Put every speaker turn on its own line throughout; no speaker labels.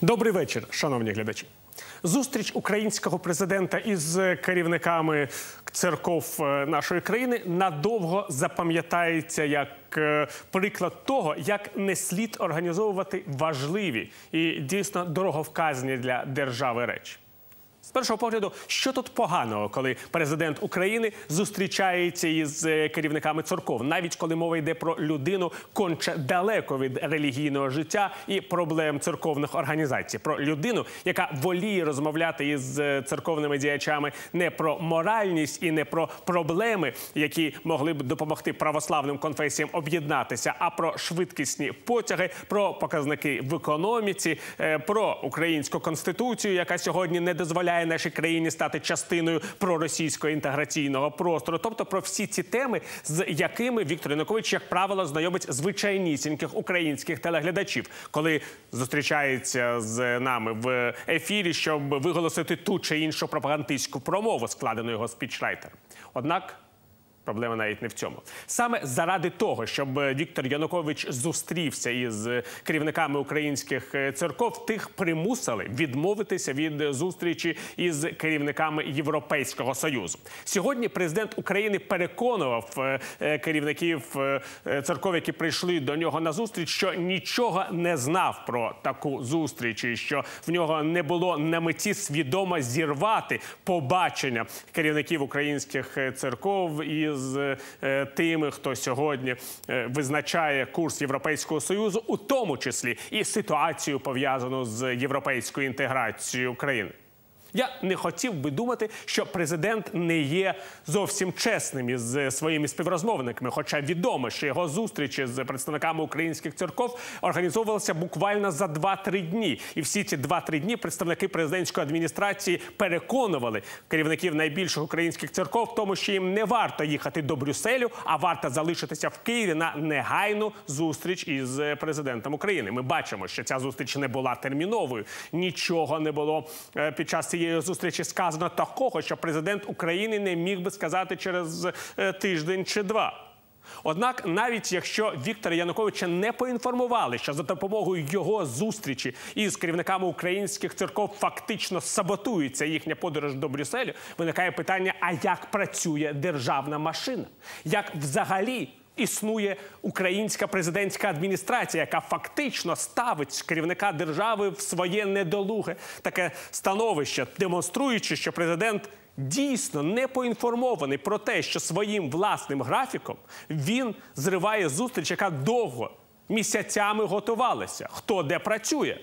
Добрий вечір, шановні глядачі. Зустріч українського президента із керівниками церков е, нашої країни надовго запам'ятається як е, приклад того, як не слід організовувати важливі і дійсно дороговказні для держави речі. З першого погляду, що тут поганого, коли президент України зустрічається із е, керівниками церков, навіть коли мова йде про людину конче далеко від релігійного життя і проблем церковних організацій, про людину, яка воліє розмовляти із е, церковними діячами не про моральність і не про проблеми, які могли б допомогти православним конфесіям об'єднатися, а про швидкісні потяги, про показники в економіці, е, про українську конституцію, яка сьогодні не дозволяє нашій країні стати частиною проросійського інтеграційного простору, тобто про всі ці теми, з якими Віктор Янукович, як правило, знайомить звичайнісіньких українських телеглядачів, коли зустрічається з нами в ефірі, щоб виголосити ту чи іншу пропагандистську промову, складену його спічрайтером. Однак. Проблема навіть не в цьому. Саме заради того, щоб Віктор Янукович зустрівся із керівниками українських церков, тих примусили відмовитися від зустрічі із керівниками Європейського союзу. Сьогодні президент України переконував е, керівників е, церков, які прийшли до нього на зустріч, що нічого не знав про таку зустріч, і що в нього не було на меті свідомо зірвати побачення керівників українських церков із з е, тими, хто сьогодні е, визначає курс Європейського союзу, у тому числі і ситуацію пов'язану з європейською інтеграцією України. Я не хотів би думати, що президент не є зовсім чесним із своїми співрозмовниками. Хоча відомо, що його зустрічі з представниками українських церков організовувалися буквально за 2-3 дні. І всі ці 2-3 дні представники президентської адміністрації переконували керівників найбільших українських церков, в тому, що їм не варто їхати до Брюсселю, а варто залишитися в Києві на негайну зустріч із президентом України. Ми бачимо, що ця зустріч не була терміновою. Нічого не було е, під час цієї зустрічі сказано такого, що президент України не міг би сказати через е, тиждень чи два. Однак, навіть якщо Віктора Януковича не поінформували, що за допомогою його зустрічі із керівниками українських церков фактично саботується їхня подорож до Брюсселю, виникає питання: а як працює державна машина? Як взагалі існує українська президентська адміністрація, яка фактично ставить керівника держави в своє недолуге таке становище, демонструючи, що президент. Дійсно не поінформований про те, що своїм власним графіком він зриває зустріч, яка довго місяцями готувалася. Хто де працює?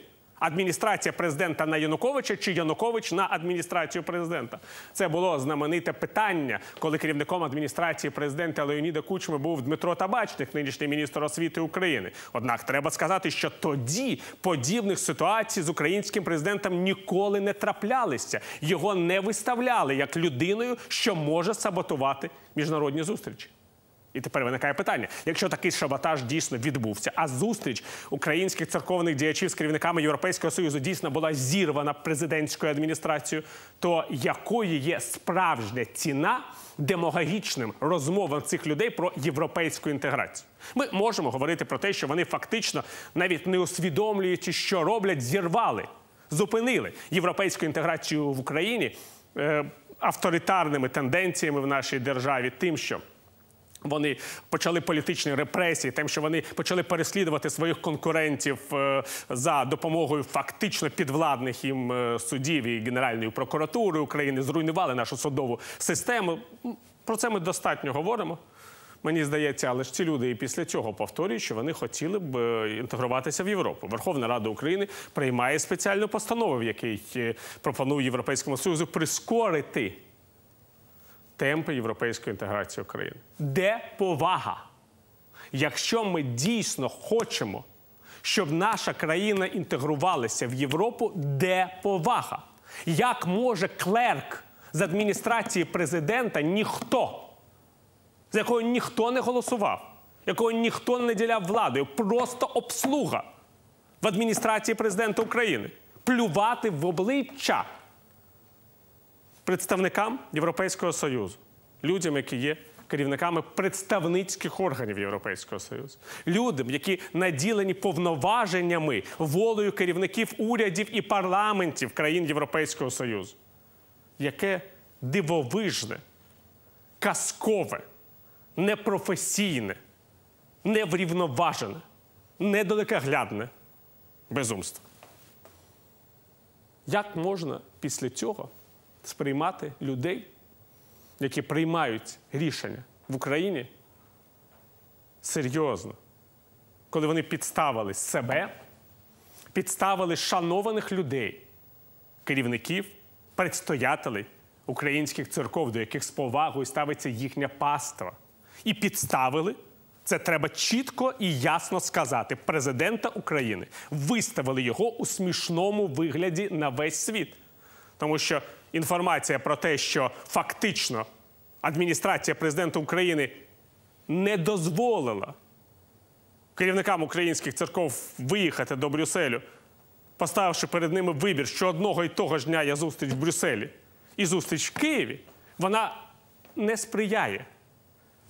Адміністрація президента на Януковича чи Янукович на адміністрацію президента. Це було знамените питання, коли керівником адміністрації президента Леоніда Кучми був Дмитро Табачник, нинішній міністр освіти України. Однак треба сказати, що тоді подібних ситуацій з українським президентом ніколи не траплялися. Його не виставляли як людиною, що може саботувати міжнародні зустрічі. І тепер виникає питання: якщо такий шабатаж дійсно відбувся, а зустріч українських церковних діячів з керівниками Європейського союзу дійсно була зірвана президентською адміністрацією, то якою є справжня ціна демагогічним розмовам цих людей про європейську інтеграцію? Ми можемо говорити про те, що вони фактично навіть не усвідомлюючи, що роблять, зірвали, зупинили європейську інтеграцію в Україні е, авторитарними тенденціями в нашій державі, тим, що вони почали політичні репресії, тим, що вони почали переслідувати своїх конкурентів е, за допомогою фактично підвладних їм е, судів і Генеральної прокуратури України, зруйнували нашу судову систему. Про це ми достатньо говоримо. Мені здається, але ж ці люди і після цього повторюють, що вони хотіли б е, інтегруватися в Європу. Верховна Рада України приймає спеціальну постанову, в якій пропонує Європейському Союзу прискорити темпи європейської інтеграції України. Де повага? Якщо ми дійсно хочемо, щоб наша країна інтегрувалася в Європу, де повага? Як може клерк з адміністрації президента ніхто, за якого ніхто не голосував, якого ніхто не наділяв владою, просто обслуга в адміністрації президента України, плювати в обличчя представникам Європейського союзу, людям, які є керівниками представницьких органів Європейського Союзу, людям, які наділені повноваженнями волею керівників урядів і парламентів країн Європейського Союзу. Яке дивовижне, казкове, непрофесійне, неврівноважене, недалекоглядне безумство. Як можна після цього сприймати людей, які приймають рішення в Україні серйозно, коли вони підставили себе, підставили шанованих людей, керівників, предстоятелей українських церков, до яких з повагою ставиться їхня паства, і підставили. Це треба чітко і ясно сказати. Президента України виставили його у смішному вигляді на весь світ. Тому що інформація про те, що фактично адміністрація президента України не дозволила керівникам українських церков виїхати до Брюсселю, поставивши перед ними вибір, що одного і того ж дня є зустріч в Брюсселі і зустріч в Києві, вона не сприяє,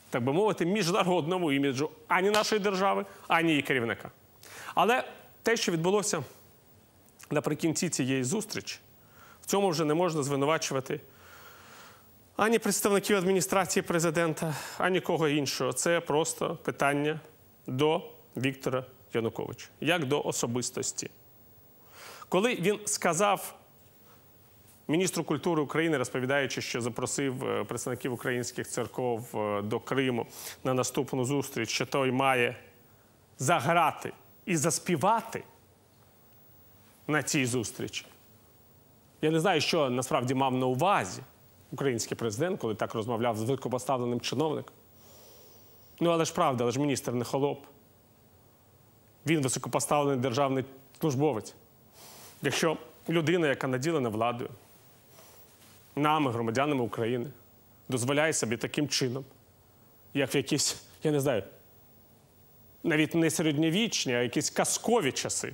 так би мовити, міжнародному іміджу ані нашої держави, ані її керівника. Але те, що відбулося наприкінці цієї зустрічі, в цьому вже не можна звинувачувати ані представників адміністрації президента, ані кого іншого. Це просто питання до Віктора Януковича, як до особистості. Коли він сказав міністру культури України, розповідаючи, що запросив е, представників українських церков е, до Криму на наступну зустріч, що той має заграти і заспівати на цій зустрічі. Я не знаю, що насправді мав на увазі український президент, коли так розмовляв з високопоставленим чиновником. Ну, але ж правда, але ж міністр не холоп. Він високопоставлений державний службовець. Якщо людина, яка наділена владою, нами, громадянами України, дозволяє собі таким чином, як в якісь, я не знаю, навіть не середньовічні, а якісь казкові часи.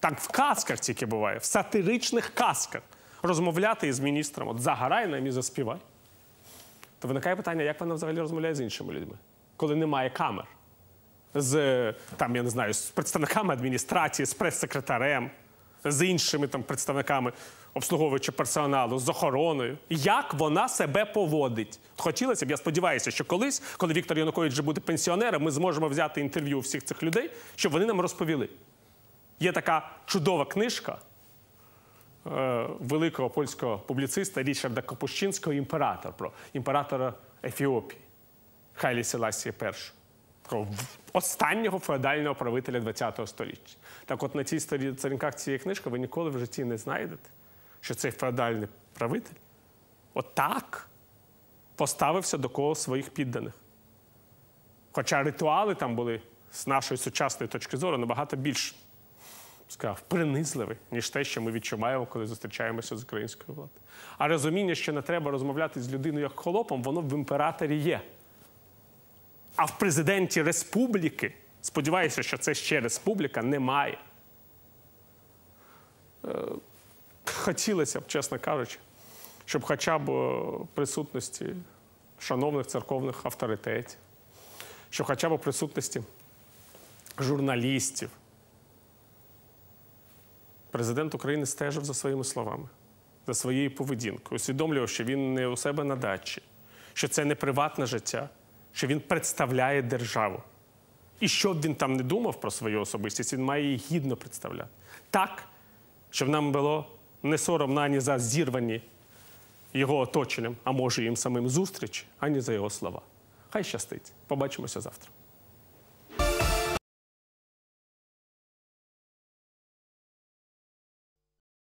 Так в казках тільки буває, в сатиричних казках розмовляти із міністром. От загорай нам і заспівай. То виникає питання, як вона взагалі розмовляє з іншими людьми, коли немає камер. З там, я не знаю, з представниками адміністрації, з прес-секретарем, з іншими там представниками обслуговуючого персоналу, з охороною. Як вона себе поводить? Хотілося б, я сподіваюся, що колись, коли Віктор Янукович вже буде пенсіонером, ми зможемо взяти інтерв'ю у всіх цих людей, щоб вони нам розповіли. Є така чудова книжка великого польського публіциста Річарда Капущинського Імператор про імператора Ефіопії Хайлі Селасія І. В- останнього феодального правителя ХХ століття. Так от на цій сторі- сторінках цієї книжки ви ніколи в житті не знайдете, що цей феодальний правитель отак поставився до кого своїх підданих. Хоча ритуали там були з нашої сучасної точки зору набагато більш сказав, принизливий, ніж те, що ми відчуваємо, коли зустрічаємося з українською владою. А розуміння, що не треба розмовляти з людиною як холопом, воно в імператорі є. А в президенті республіки, сподіваюся, що це ще республіка, немає. Е, Хотілося б, чесно кажучи, щоб хоча б присутності шановних церковних авторитетів, щоб хоча б присутності журналістів, президент України стежив за своїми словами, за своєю поведінкою, усвідомлював, що він не у себе на дачі, що це не приватне життя, що він представляє державу. І що б він там не думав про свою особистість, він має її гідно представляти. Так, щоб нам було не соромно ані за зірвані його оточенням, а може їм самим зустріч, ані за його слова. Хай щастить. Побачимося завтра.